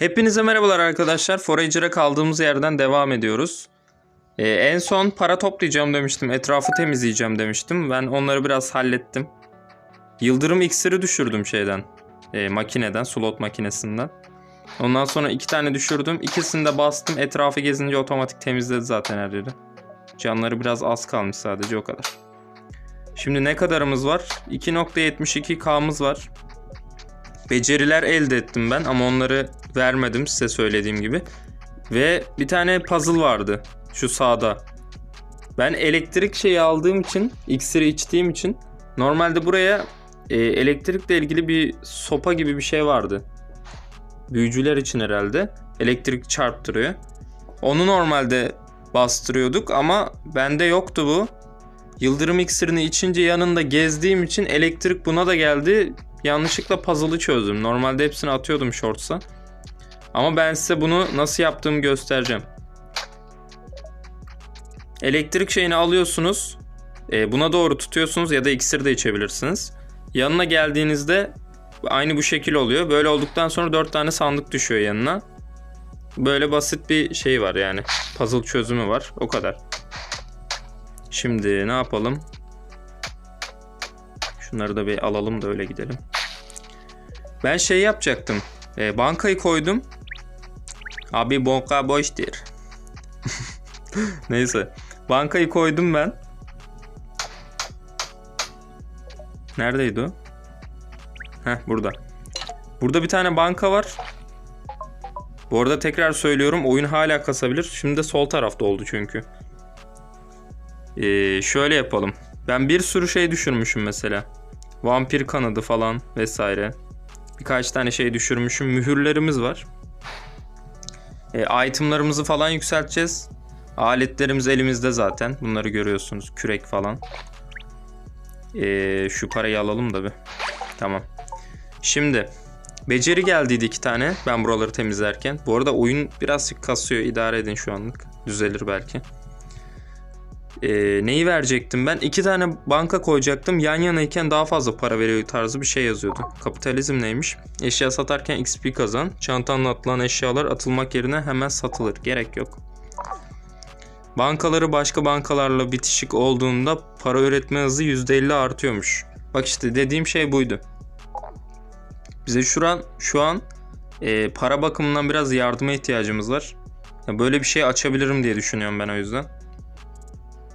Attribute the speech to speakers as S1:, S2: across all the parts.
S1: Hepinize merhabalar arkadaşlar. Forager'a kaldığımız yerden devam ediyoruz. Ee, en son para toplayacağım demiştim. Etrafı temizleyeceğim demiştim. Ben onları biraz hallettim. Yıldırım iksiri düşürdüm şeyden. e, makineden, slot makinesinden. Ondan sonra iki tane düşürdüm. İkisini de bastım. Etrafı gezince otomatik temizledi zaten her yeri. Canları biraz az kalmış sadece o kadar. Şimdi ne kadarımız var? 2.72K'mız var. Beceriler elde ettim ben ama onları vermedim size söylediğim gibi. Ve bir tane puzzle vardı şu sağda. Ben elektrik şeyi aldığım için, iksiri içtiğim için normalde buraya e, elektrikle ilgili bir sopa gibi bir şey vardı. Büyücüler için herhalde. Elektrik çarptırıyor. Onu normalde bastırıyorduk ama bende yoktu bu. Yıldırım iksirini içince yanında gezdiğim için elektrik buna da geldi. Yanlışlıkla puzzle'ı çözdüm. Normalde hepsini atıyordum shorts'a. Ama ben size bunu nasıl yaptığımı göstereceğim. Elektrik şeyini alıyorsunuz. E, buna doğru tutuyorsunuz ya da iksir de içebilirsiniz. Yanına geldiğinizde aynı bu şekil oluyor. Böyle olduktan sonra 4 tane sandık düşüyor yanına. Böyle basit bir şey var yani. Puzzle çözümü var. O kadar. Şimdi ne yapalım? Şunları da bir alalım da öyle gidelim. Ben şey yapacaktım. E, bankayı koydum. Abi banka boştur. Neyse. Bankayı koydum ben. Neredeydi o? Heh burada. Burada bir tane banka var. Bu arada tekrar söylüyorum oyun hala kasabilir. Şimdi de sol tarafta oldu çünkü. Ee, şöyle yapalım. Ben bir sürü şey düşürmüşüm mesela. Vampir kanadı falan vesaire. Birkaç tane şey düşürmüşüm. Mühürlerimiz var. E, itemlarımızı falan yükselteceğiz. Aletlerimiz elimizde zaten. Bunları görüyorsunuz. Kürek falan. E, şu parayı alalım da bir. Tamam. Şimdi beceri geldiydi iki tane. Ben buraları temizlerken. Bu arada oyun birazcık kasıyor. İdare edin şu anlık. Düzelir belki. E, neyi verecektim ben? İki tane banka koyacaktım. Yan yanayken daha fazla para veriyor tarzı bir şey yazıyordu. Kapitalizm neymiş? Eşya satarken XP kazan. Çantanla atılan eşyalar atılmak yerine hemen satılır. Gerek yok. Bankaları başka bankalarla bitişik olduğunda para üretme hızı %50 artıyormuş. Bak işte dediğim şey buydu. Bize şu an şu an e, para bakımından biraz yardıma ihtiyacımız var. Ya böyle bir şey açabilirim diye düşünüyorum ben o yüzden.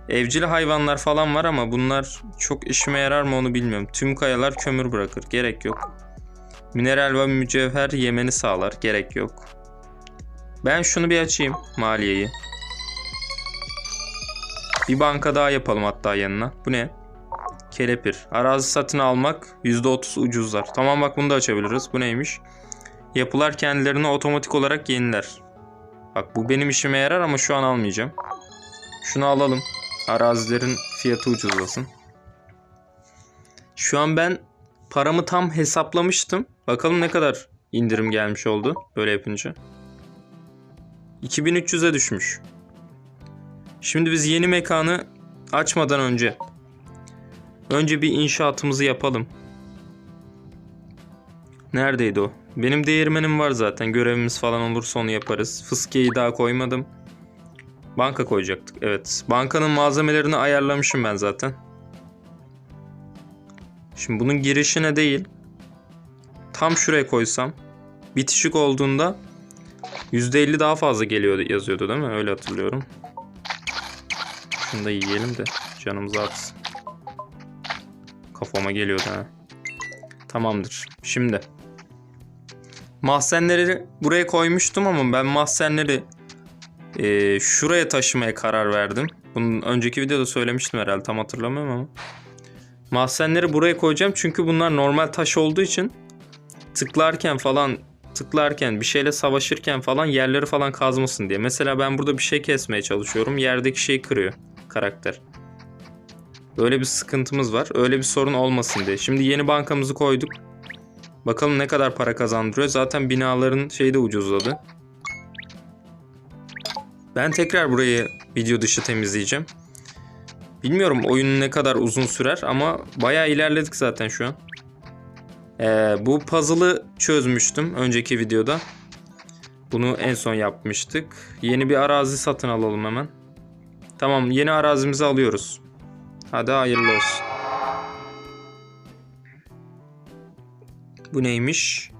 S1: Evcil hayvanlar falan var ama bunlar çok işime yarar mı onu bilmiyorum. Tüm kayalar kömür bırakır. Gerek yok. Mineral ve mücevher yemeni sağlar. Gerek yok. Ben şunu bir açayım. Maliyeyi. Bir banka daha yapalım hatta yanına. Bu ne? Kelepir. Arazi satın almak %30 ucuzlar. Tamam bak bunu da açabiliriz. Bu neymiş? Yapılar kendilerini otomatik olarak yeniler. Bak bu benim işime yarar ama şu an almayacağım. Şunu alalım. Arazilerin fiyatı ucuzlasın. Şu an ben paramı tam hesaplamıştım. Bakalım ne kadar indirim gelmiş oldu böyle yapınca. 2300'e düşmüş. Şimdi biz yeni mekanı açmadan önce önce bir inşaatımızı yapalım. Neredeydi o? Benim değirmenim var zaten. Görevimiz falan olursa onu yaparız. Fıskiyeyi daha koymadım. Banka koyacaktık. Evet. Bankanın malzemelerini ayarlamışım ben zaten. Şimdi bunun girişine değil. Tam şuraya koysam. Bitişik olduğunda %50 daha fazla geliyor yazıyordu değil mi? Öyle hatırlıyorum. Şunu da yiyelim de canımız artsın. Kafama geliyordu ha. Tamamdır. Şimdi. Mahzenleri buraya koymuştum ama ben mahzenleri e, şuraya taşımaya karar verdim. Bunun önceki videoda söylemiştim herhalde tam hatırlamıyorum ama. Mahzenleri buraya koyacağım çünkü bunlar normal taş olduğu için tıklarken falan tıklarken bir şeyle savaşırken falan yerleri falan kazmasın diye. Mesela ben burada bir şey kesmeye çalışıyorum. Yerdeki şeyi kırıyor karakter. Böyle bir sıkıntımız var. Öyle bir sorun olmasın diye. Şimdi yeni bankamızı koyduk. Bakalım ne kadar para kazandırıyor. Zaten binaların şeyi de ucuzladı. Ben tekrar burayı video dışı temizleyeceğim. Bilmiyorum oyun ne kadar uzun sürer ama bayağı ilerledik zaten şu an. Ee, bu puzzle'ı çözmüştüm önceki videoda. Bunu en son yapmıştık. Yeni bir arazi satın alalım hemen. Tamam yeni arazimizi alıyoruz. Hadi hayırlı olsun. Bu neymiş?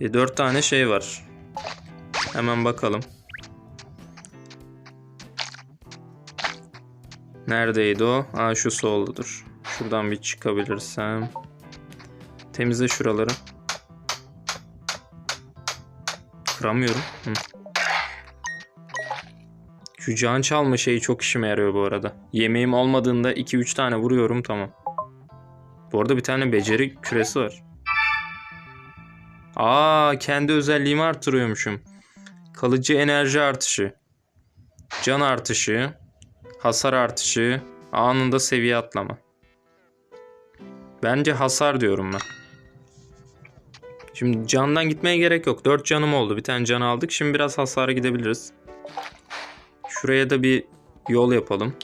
S1: E, 4 tane şey var. Hemen bakalım. Neredeydi o? Aa şu soldadır. Şuradan bir çıkabilirsem. Temizle şuraları. Kıramıyorum. Hı. Şu can çalma şeyi çok işime yarıyor bu arada. Yemeğim olmadığında 2-3 tane vuruyorum tamam. Bu arada bir tane beceri küresi var. Aa kendi özelliğimi artırıyormuşum. Kalıcı enerji artışı. Can artışı. Hasar artışı. Anında seviye atlama. Bence hasar diyorum ben. Şimdi candan gitmeye gerek yok. 4 canım oldu. Bir tane can aldık. Şimdi biraz hasara gidebiliriz. Şuraya da bir yol yapalım.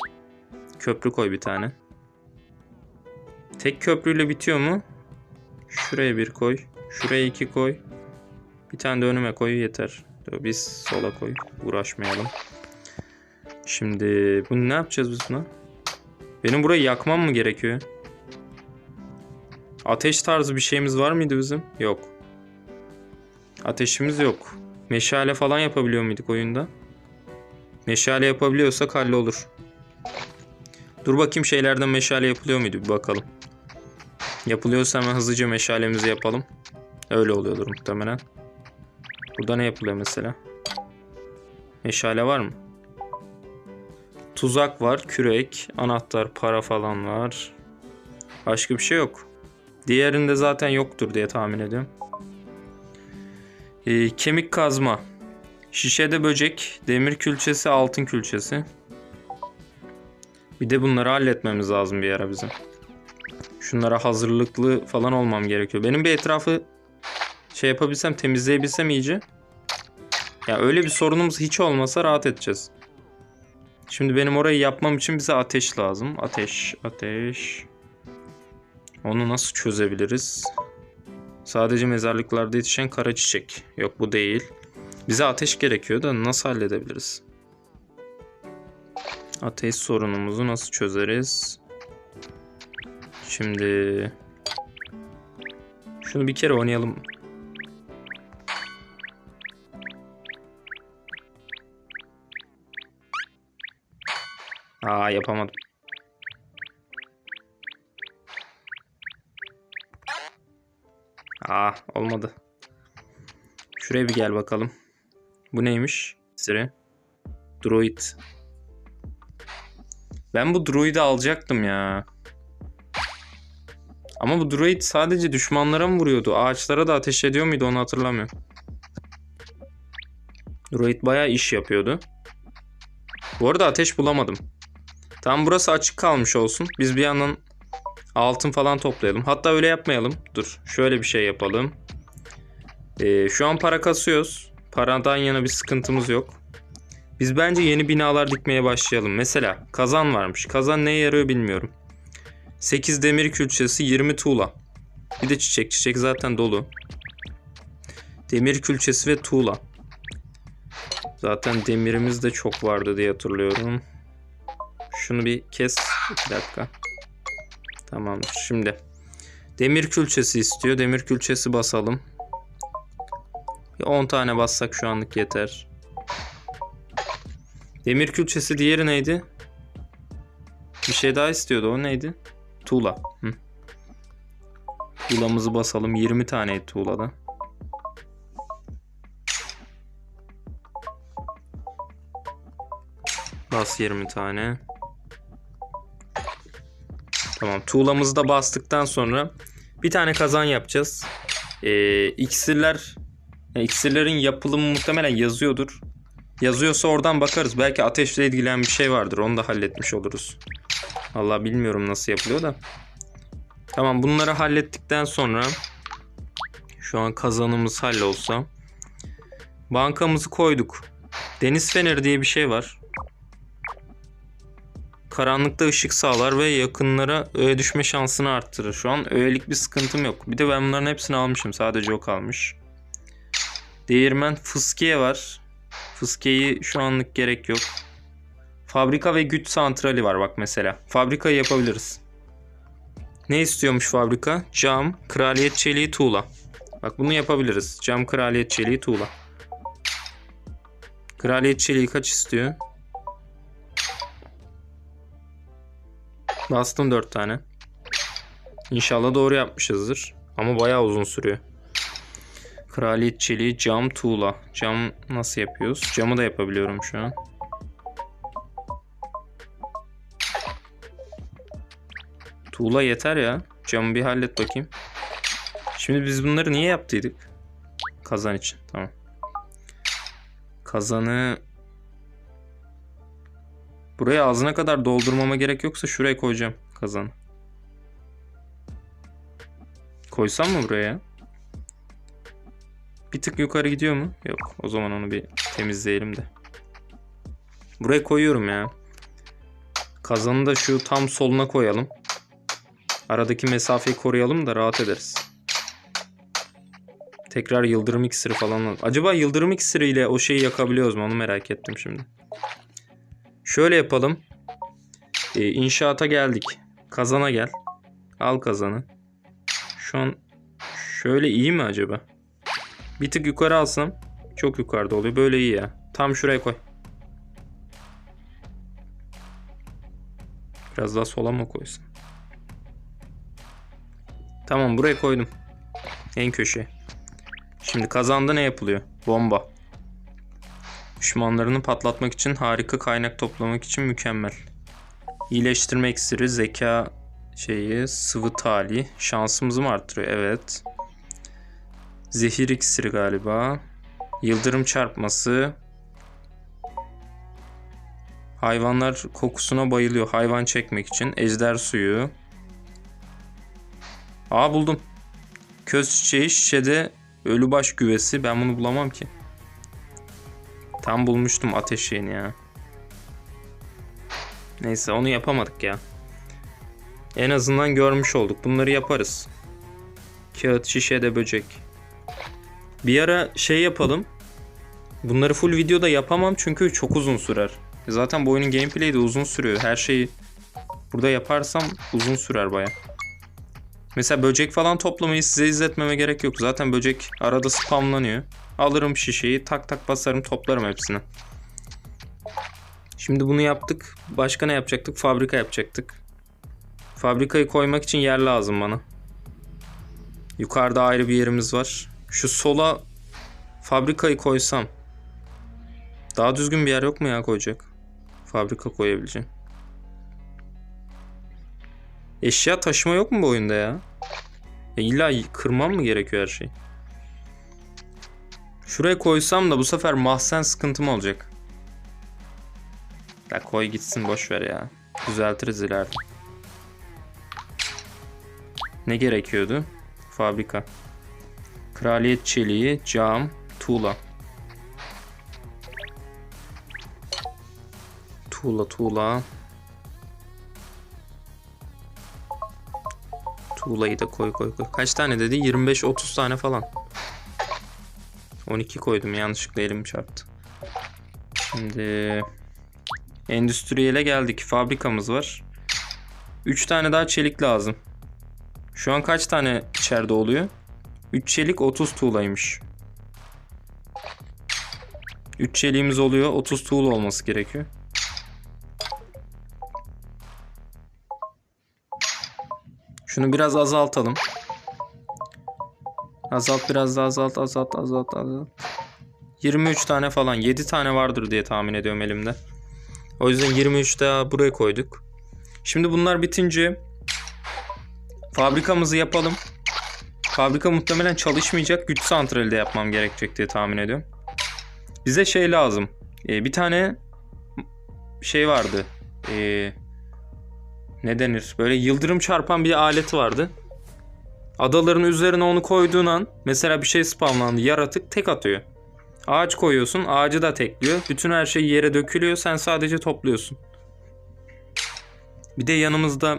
S1: Köprü koy bir tane. Tek köprüyle bitiyor mu? Şuraya bir koy. Şuraya iki koy. Bir tane de önüme koy yeter. Biz sola koy. Uğraşmayalım. Şimdi bunu ne yapacağız biz buna? Benim burayı yakmam mı gerekiyor? Ateş tarzı bir şeyimiz var mıydı bizim? Yok. Ateşimiz yok. Meşale falan yapabiliyor muyduk oyunda? Meşale yapabiliyorsak hallolur. Dur bakayım şeylerden meşale yapılıyor muydu bir bakalım. Yapılıyorsa hemen hızlıca meşalemizi yapalım. Öyle oluyordur muhtemelen. Burada ne yapılıyor mesela? Meşale var mı? Tuzak var, kürek, anahtar, para falan var. Başka bir şey yok. Diğerinde zaten yoktur diye tahmin ediyorum. Ee, kemik kazma. Şişede böcek, demir külçesi, altın külçesi. Bir de bunları halletmemiz lazım bir ara bizim. Şunlara hazırlıklı falan olmam gerekiyor. Benim bir etrafı şey yapabilsem, temizleyebilsem iyice. Ya öyle bir sorunumuz hiç olmasa rahat edeceğiz. Şimdi benim orayı yapmam için bize ateş lazım. Ateş, ateş. Onu nasıl çözebiliriz? Sadece mezarlıklarda yetişen kara çiçek. Yok bu değil. Bize ateş gerekiyor da nasıl halledebiliriz? Ateş sorunumuzu nasıl çözeriz? Şimdi şunu bir kere oynayalım. Aa yapamadım. Aa olmadı. Şuraya bir gel bakalım. Bu neymiş? Sire. Droid. Ben bu droid'i alacaktım ya. Ama bu droid sadece düşmanlara mı vuruyordu? Ağaçlara da ateş ediyor muydu onu hatırlamıyorum. Droid bayağı iş yapıyordu. Bu arada ateş bulamadım. Tam burası açık kalmış olsun. Biz bir yandan altın falan toplayalım. Hatta öyle yapmayalım. Dur şöyle bir şey yapalım. Ee, şu an para kasıyoruz. Paradan yana bir sıkıntımız yok. Biz bence yeni binalar dikmeye başlayalım. Mesela kazan varmış. Kazan neye yarıyor bilmiyorum. 8 demir külçesi 20 tuğla. Bir de çiçek. Çiçek zaten dolu. Demir külçesi ve tuğla. Zaten demirimiz de çok vardı diye hatırlıyorum. Şunu bir kes. Bir dakika. Tamamdır. Şimdi demir külçesi istiyor. Demir külçesi basalım. Bir 10 tane bassak şu anlık yeter. Demir külçesi diğeri neydi? Bir şey daha istiyordu. O neydi? Tuğla. Hı. Tuğlamızı basalım. 20 tane tuğlada. Bas 20 tane. Tamam. Tuğlamızı da bastıktan sonra bir tane kazan yapacağız. Ee, iksirler yani iksirlerin yapılımı muhtemelen yazıyordur. Yazıyorsa oradan bakarız. Belki ateşle ilgilen bir şey vardır. Onu da halletmiş oluruz. Allah bilmiyorum nasıl yapılıyor da. Tamam bunları hallettikten sonra şu an kazanımız hallolsa bankamızı koyduk. Deniz feneri diye bir şey var. Karanlıkta ışık sağlar ve yakınlara öğe düşme şansını arttırır. Şu an öğelik bir sıkıntım yok. Bir de ben bunların hepsini almışım. Sadece o kalmış. Değirmen fıskiye var. Fıskiyeyi şu anlık gerek yok. Fabrika ve güç santrali var bak mesela. Fabrikayı yapabiliriz. Ne istiyormuş fabrika? Cam, kraliyet çeliği, tuğla. Bak bunu yapabiliriz. Cam, kraliyet çeliği, tuğla. Kraliyet çeliği kaç istiyor? Bastım 4 tane. İnşallah doğru yapmışızdır. Ama bayağı uzun sürüyor. Kraliyet çeliği, cam, tuğla. Cam nasıl yapıyoruz? Camı da yapabiliyorum şu an. Tuğla yeter ya. Camı bir hallet bakayım. Şimdi biz bunları niye yaptıydık? Kazan için. Tamam. Kazanı Buraya ağzına kadar doldurmama gerek yoksa şuraya koyacağım kazanı. Koysam mı buraya? Bir tık yukarı gidiyor mu? Yok. O zaman onu bir temizleyelim de. Buraya koyuyorum ya. Kazanı da şu tam soluna koyalım. Aradaki mesafeyi koruyalım da rahat ederiz. Tekrar yıldırım iksiri falan. al- Acaba yıldırım iksiriyle o şeyi yakabiliyoruz mu? Onu merak ettim şimdi. Şöyle yapalım. Ee, inşaata geldik. Kazana gel. Al kazanı. Şu an şöyle iyi mi acaba? Bir tık yukarı alsam çok yukarıda oluyor. Böyle iyi ya. Tam şuraya koy. Biraz daha sola mı koysun? Tamam buraya koydum. En köşeye. Şimdi kazanda ne yapılıyor? Bomba. Düşmanlarını patlatmak için harika kaynak toplamak için mükemmel. İyileştirme iksiri, zeka şeyi, sıvı tali. Şansımızı mı arttırıyor? Evet. Zehir iksiri galiba. Yıldırım çarpması. Hayvanlar kokusuna bayılıyor. Hayvan çekmek için. Ejder suyu. Aa buldum. Köz çiçeği şişede ölübaş güvesi. Ben bunu bulamam ki. Tam bulmuştum ateş ya. Neyse onu yapamadık ya. En azından görmüş olduk. Bunları yaparız. Kağıt, şişede böcek. Bir ara şey yapalım. Bunları full videoda yapamam çünkü çok uzun sürer. Zaten bu oyunun gameplay'i de uzun sürüyor. Her şeyi burada yaparsam uzun sürer baya. Mesela böcek falan toplamayı size izletmeme gerek yok. Zaten böcek arada spamlanıyor. Alırım şişeyi tak tak basarım toplarım hepsini. Şimdi bunu yaptık. Başka ne yapacaktık? Fabrika yapacaktık. Fabrikayı koymak için yer lazım bana. Yukarıda ayrı bir yerimiz var. Şu sola fabrikayı koysam. Daha düzgün bir yer yok mu ya koyacak? Fabrika koyabileceğim. Eşya taşıma yok mu bu oyunda ya? E illa kırmam mı gerekiyor her şey? Şuraya koysam da bu sefer mahzen sıkıntım olacak. Ya koy gitsin boş ver ya. Düzeltiriz ileride. Ne gerekiyordu? Fabrika. Kraliyet çeliği, cam, tuğla. Tuğla, tuğla. Tuğlayı da koy koy koy. Kaç tane dedi? 25-30 tane falan. 12 koydum yanlışlıkla elim çarptı. Şimdi endüstriyele geldik. Fabrikamız var. 3 tane daha çelik lazım. Şu an kaç tane içeride oluyor? 3 çelik 30 tuğlaymış. 3 çeliğimiz oluyor. 30 tuğla olması gerekiyor. Şunu biraz azaltalım. Azalt biraz daha azalt azalt azalt azalt. 23 tane falan 7 tane vardır diye tahmin ediyorum elimde. O yüzden 23 daha buraya koyduk. Şimdi bunlar bitince fabrikamızı yapalım. Fabrika muhtemelen çalışmayacak. Güç santrali de yapmam gerekecek diye tahmin ediyorum. Bize şey lazım. Ee, bir tane şey vardı. Ee, ne denir? Böyle yıldırım çarpan bir aleti vardı. Adaların üzerine onu koyduğun an mesela bir şey spamlandı yaratık tek atıyor. Ağaç koyuyorsun ağacı da tekliyor. Bütün her şey yere dökülüyor sen sadece topluyorsun. Bir de yanımızda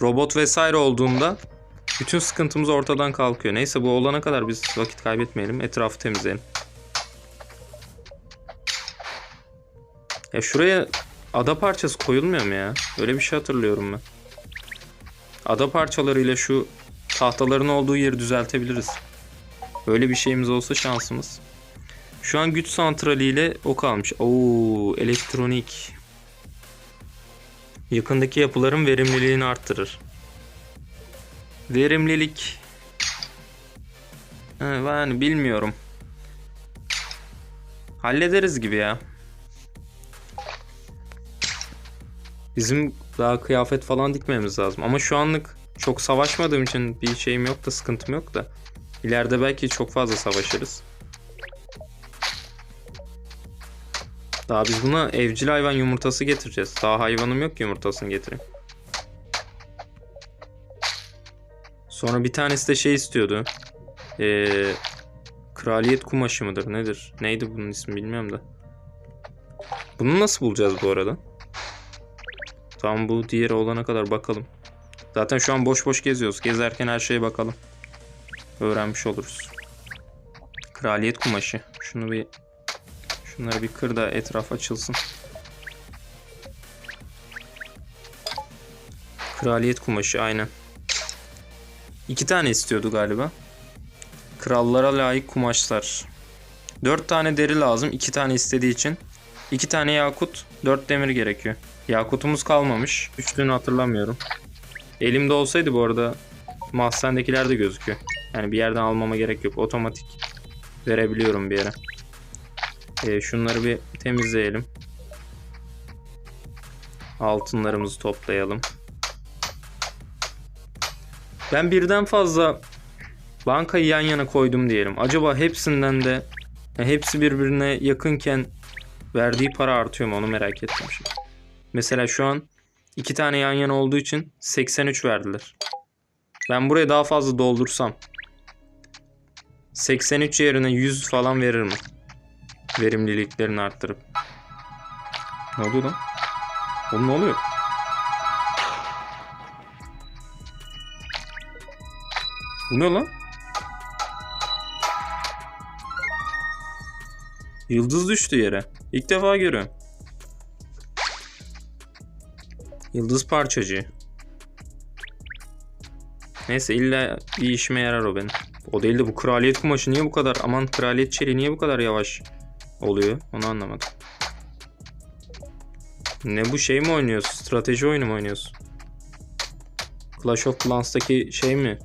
S1: robot vesaire olduğunda bütün sıkıntımız ortadan kalkıyor. Neyse bu olana kadar biz vakit kaybetmeyelim. Etrafı temizleyelim. Ya şuraya ada parçası koyulmuyor mu ya? Öyle bir şey hatırlıyorum ben. Ada parçalarıyla şu tahtaların olduğu yeri düzeltebiliriz. Öyle bir şeyimiz olsa şansımız. Şu an güç santrali ile o kalmış. Oo, elektronik. Yakındaki yapıların verimliliğini arttırır. Verimlilik. Yani bilmiyorum. Hallederiz gibi ya. Bizim daha kıyafet falan dikmemiz lazım. Ama şu anlık çok savaşmadığım için bir şeyim yok da sıkıntım yok da. İleride belki çok fazla savaşırız. Daha biz buna evcil hayvan yumurtası getireceğiz. Daha hayvanım yok ki yumurtasını getireyim. Sonra bir tanesi de şey istiyordu. Ee, kraliyet kumaşı mıdır nedir? Neydi bunun ismi bilmiyorum da. Bunu nasıl bulacağız bu arada? Tam bu diğeri olana kadar bakalım. Zaten şu an boş boş geziyoruz. Gezerken her şeye bakalım. Öğrenmiş oluruz. Kraliyet kumaşı. Şunu bir şunları bir kır da etraf açılsın. Kraliyet kumaşı aynen. İki tane istiyordu galiba. Krallara layık kumaşlar. Dört tane deri lazım. iki tane istediği için. İki tane yakut, dört demir gerekiyor. Yakutumuz kalmamış. Üçlüğünü hatırlamıyorum. Elimde olsaydı bu arada mahzendekiler de gözüküyor. Yani bir yerden almama gerek yok. Otomatik verebiliyorum bir yere. Ee, şunları bir temizleyelim. Altınlarımızı toplayalım. Ben birden fazla bankayı yan yana koydum diyelim. Acaba hepsinden de ya hepsi birbirine yakınken verdiği para artıyor mu onu merak ettim şimdi. Mesela şu an iki tane yan yana olduğu için 83 verdiler. Ben buraya daha fazla doldursam 83 yerine 100 falan verir mi? Verimliliklerini arttırıp. Ne oluyor lan? Oğlum ne oluyor? Bu ne lan? Yıldız düştü yere. İlk defa görüyorum. Yıldız parçacığı. Neyse illa bir işime yarar o benim. O değil de bu kraliyet kumaşı niye bu kadar aman kraliyet çeliği niye bu kadar yavaş oluyor onu anlamadım. Ne bu şey mi oynuyorsun? Strateji oyunu mu oynuyorsun? Clash of Clans'taki şey mi?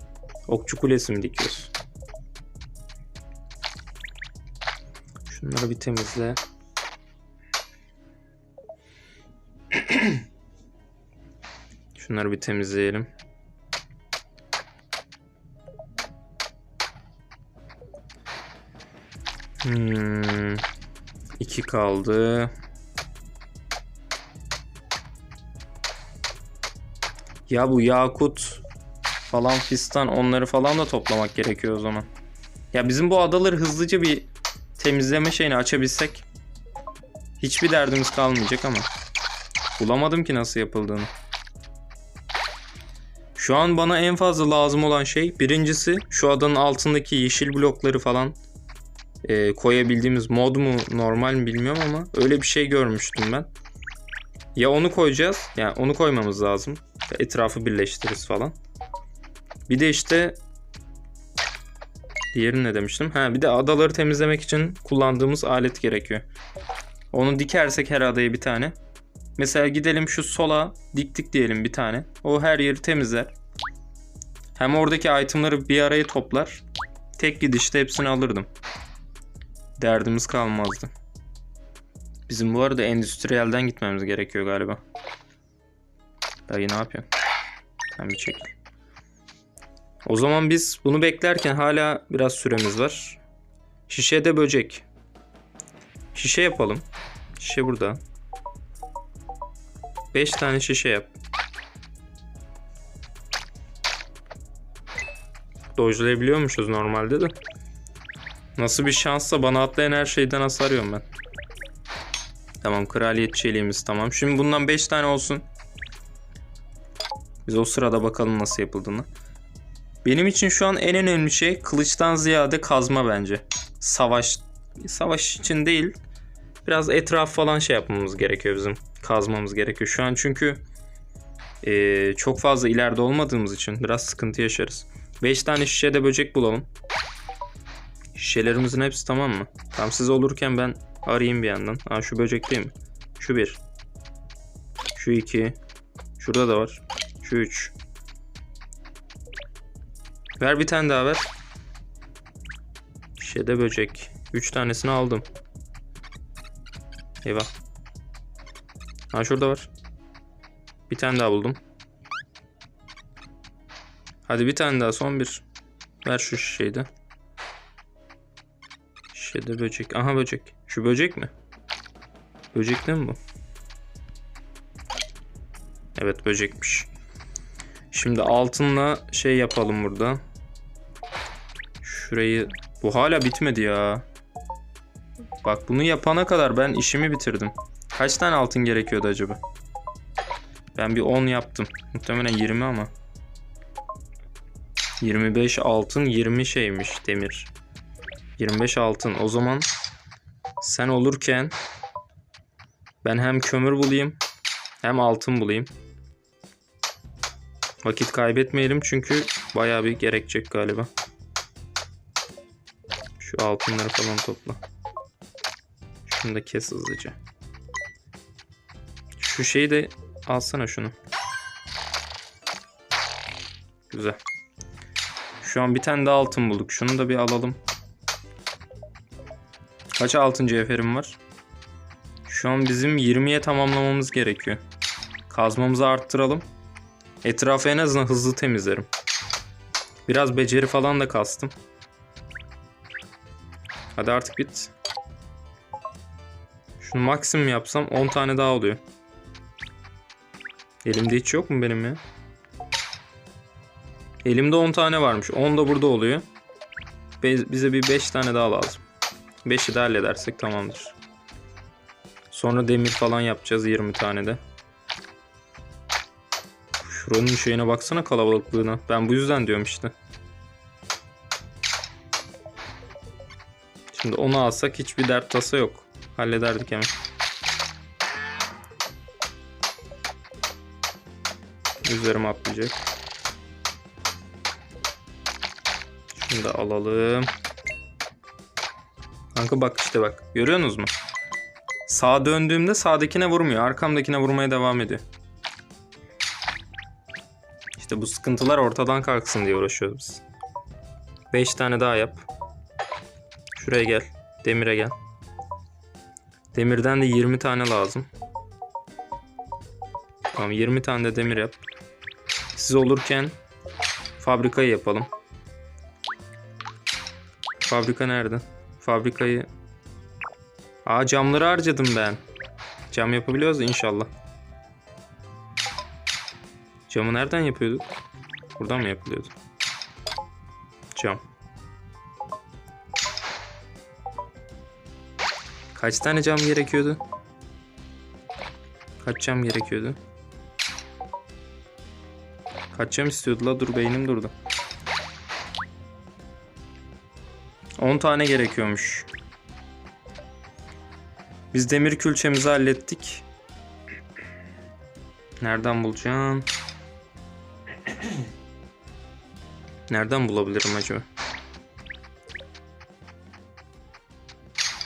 S1: Okçu kulesi mi dikiyorsun? Şunları bir temizle. Şunları bir temizleyelim. Hmm. İki kaldı. Ya bu yakut falan fistan onları falan da toplamak gerekiyor o zaman. Ya bizim bu adaları hızlıca bir temizleme şeyini açabilsek hiçbir derdimiz kalmayacak ama bulamadım ki nasıl yapıldığını. Şu an bana en fazla lazım olan şey birincisi şu adanın altındaki yeşil blokları falan e, koyabildiğimiz mod mu normal mi bilmiyorum ama öyle bir şey görmüştüm ben. Ya onu koyacağız yani onu koymamız lazım. Etrafı birleştiririz falan. Bir de işte diğerini ne demiştim? Ha bir de adaları temizlemek için kullandığımız alet gerekiyor. Onu dikersek her adaya bir tane. Mesela gidelim şu sola diktik diyelim bir tane. O her yeri temizler. Hem oradaki itemları bir araya toplar. Tek gidişte hepsini alırdım. Derdimiz kalmazdı. Bizim bu arada endüstriyelden gitmemiz gerekiyor galiba. Dayı ne yapıyorsun? Sen bir çekil. O zaman biz bunu beklerken hala biraz süremiz var. Şişede böcek. Şişe yapalım. Şişe burada. 5 tane şişe yap. Dojlayabiliyormuşuz normalde de. Nasıl bir şanssa bana atlayan her şeyden hasarıyorum ben. Tamam kraliyet çeliğimiz tamam. Şimdi bundan 5 tane olsun. Biz o sırada bakalım nasıl yapıldığını. Benim için şu an en önemli şey kılıçtan ziyade kazma bence. Savaş savaş için değil. Biraz etraf falan şey yapmamız gerekiyor bizim. Kazmamız gerekiyor. Şu an çünkü eee, çok fazla ileride olmadığımız için biraz sıkıntı yaşarız. 5 tane şişede böcek bulalım. Şişelerimizin hepsi tamam mı? Tam siz olurken ben arayayım bir yandan. Aa şu böcek değil mi? Şu bir. Şu iki. Şurada da var. Şu üç. Ver bir tane daha ver. Şişede böcek. Üç tanesini aldım. Eyvah. Ha şurada var. Bir tane daha buldum. Hadi bir tane daha son bir. Ver şu şişeyi de. Şişede böcek. Aha böcek. Şu böcek mi? Böcek değil mi bu? Evet böcekmiş. Şimdi altınla şey yapalım burada. Şurayı... Bu hala bitmedi ya. Bak bunu yapana kadar ben işimi bitirdim. Kaç tane altın gerekiyordu acaba? Ben bir 10 yaptım. Muhtemelen 20 ama. 25 altın 20 şeymiş demir. 25 altın. O zaman sen olurken ben hem kömür bulayım hem altın bulayım. Vakit kaybetmeyelim çünkü bayağı bir gerekecek galiba. Şu altınları falan topla. Şunu da kes hızlıca. Şu şeyi de alsana şunu. Güzel. Şu an bir tane daha altın bulduk. Şunu da bir alalım. Kaç altın cevherim var? Şu an bizim 20'ye tamamlamamız gerekiyor. Kazmamızı arttıralım. Etrafı en azından hızlı temizlerim. Biraz beceri falan da kastım. Hadi artık bit. Şunu maksimum yapsam 10 tane daha oluyor. Elimde hiç yok mu benim ya? Elimde 10 tane varmış. 10 da burada oluyor. Be- bize bir 5 tane daha lazım. 5'i de halledersek tamamdır. Sonra demir falan yapacağız 20 tane de. Şuranın şeyine baksana kalabalıklığına. Ben bu yüzden diyorum işte. Şimdi onu alsak hiçbir dert tasa yok. Hallederdik hemen. Üzerime atlayacak. Şunu da alalım. Kanka bak işte bak. Görüyorsunuz mu? Sağa döndüğümde sağdakine vurmuyor. Arkamdakine vurmaya devam ediyor. İşte bu sıkıntılar ortadan kalksın diye uğraşıyoruz biz. 5 tane daha yap. Şuraya gel. Demire gel. Demirden de 20 tane lazım. Tamam 20 tane de demir yap. Siz olurken fabrikayı yapalım. Fabrika nerede? Fabrikayı... Aa camları harcadım ben. Cam yapabiliyoruz inşallah. Camı nereden yapıyorduk? Buradan mı yapılıyordu? Cam. Kaç tane cam gerekiyordu? Kaç cam gerekiyordu? Kaç cam istiyordu la? Dur beynim durdu. 10 tane gerekiyormuş. Biz demir külçemizi hallettik. Nereden bulacağım? Nereden bulabilirim acaba?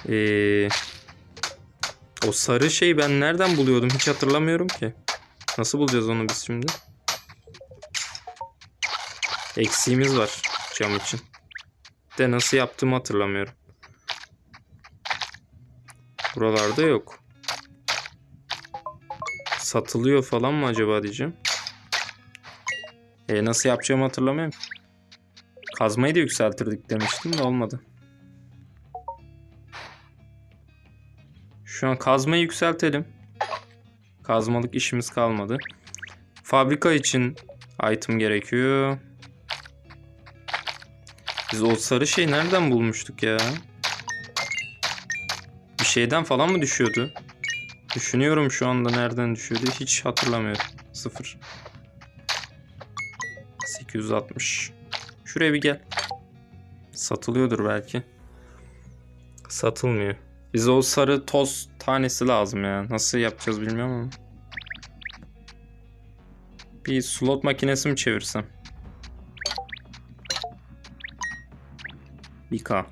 S1: Ee, o sarı şeyi ben nereden buluyordum hiç hatırlamıyorum ki. Nasıl bulacağız onu biz şimdi? Eksiğimiz var cam için. De nasıl yaptığımı hatırlamıyorum. Buralarda yok. Satılıyor falan mı acaba diyeceğim. E nasıl yapacağımı hatırlamıyorum. Kazmayı da yükseltirdik demiştim de olmadı. Şu an kazmayı yükseltelim. Kazmalık işimiz kalmadı. Fabrika için item gerekiyor. Biz o sarı şey nereden bulmuştuk ya? Bir şeyden falan mı düşüyordu? Düşünüyorum şu anda nereden düşüyordu. Hiç hatırlamıyorum. Sıfır. 860. Şuraya bir gel. Satılıyordur belki. Satılmıyor. Bize o sarı toz tanesi lazım ya. Nasıl yapacağız bilmiyorum ama. Bir slot makinesi mi çevirsem? 1K.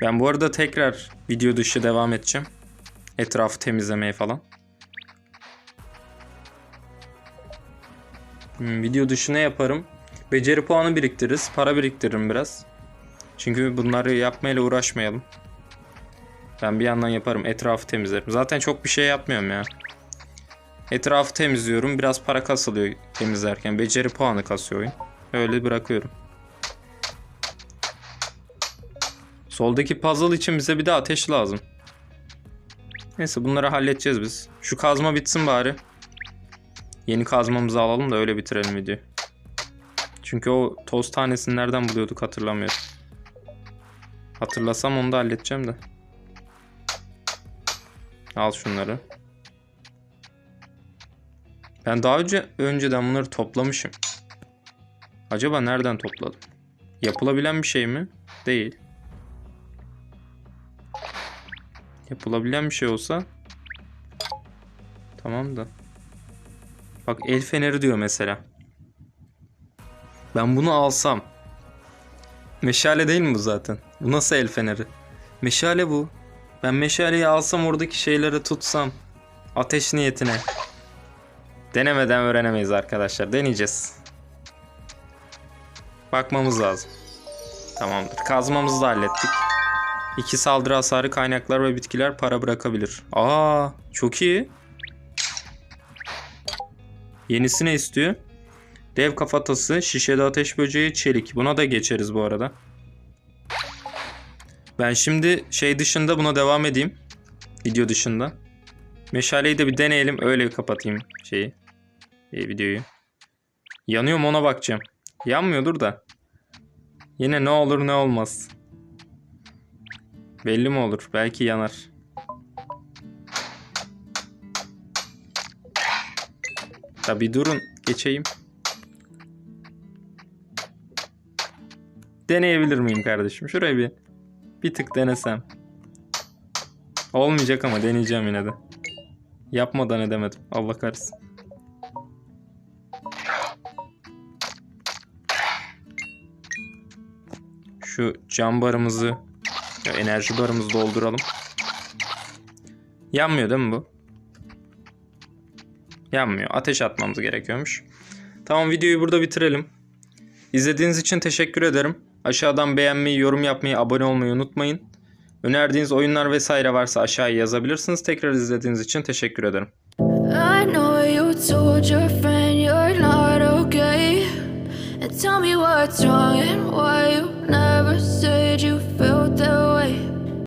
S1: Ben bu arada tekrar video dışı devam edeceğim. Etrafı temizlemeye falan. Hmm, video dışı ne yaparım? Beceri puanı biriktiririz. Para biriktiririm biraz. Çünkü bunları yapmayla uğraşmayalım. Ben bir yandan yaparım. Etrafı temizlerim. Zaten çok bir şey yapmıyorum ya. Etrafı temizliyorum. Biraz para kasılıyor temizlerken. Beceri puanı kasıyor oyun. Öyle bırakıyorum. Soldaki puzzle için bize bir de ateş lazım. Neyse bunları halledeceğiz biz. Şu kazma bitsin bari. Yeni kazmamızı alalım da öyle bitirelim videoyu. Çünkü o toz tanesini nereden buluyorduk hatırlamıyorum. Hatırlasam onu da halledeceğim de. Al şunları. Ben daha önce önceden bunları toplamışım. Acaba nereden topladım? Yapılabilen bir şey mi? Değil. Yapılabilen bir şey olsa tamam da. Bak el feneri diyor mesela. Ben bunu alsam. Meşale değil mi bu zaten? Bu nasıl el feneri? Meşale bu. Ben meşaleyi alsam oradaki şeyleri tutsam. Ateş niyetine. Denemeden öğrenemeyiz arkadaşlar. Deneyeceğiz. Bakmamız lazım. Tamamdır. Kazmamızı da hallettik. İki saldırı hasarı kaynaklar ve bitkiler para bırakabilir. Aa, çok iyi. Yenisi ne istiyor? Dev kafatası, şişede ateş böceği, çelik. Buna da geçeriz bu arada. Ben şimdi şey dışında buna devam edeyim. Video dışında. Meşaleyi de bir deneyelim. Öyle kapatayım şeyi. e, videoyu. Yanıyor mu ona bakacağım. Yanmıyordur da. Yine ne olur ne olmaz. Belli mi olur? Belki yanar. Tabi durun. Geçeyim. Deneyebilir miyim kardeşim? Şuraya bir bir tık denesem. Olmayacak ama deneyeceğim yine de. Yapmadan edemedim. Allah kahretsin. Şu cam barımızı, ya enerji barımızı dolduralım. Yanmıyor değil mi bu? Yanmıyor. Ateş atmamız gerekiyormuş. Tamam videoyu burada bitirelim. İzlediğiniz için teşekkür ederim. Aşağıdan beğenmeyi, yorum yapmayı, abone olmayı unutmayın. Önerdiğiniz oyunlar vesaire varsa aşağıya yazabilirsiniz. Tekrar izlediğiniz için teşekkür ederim.
S2: Tell me what's wrong and why you never said you.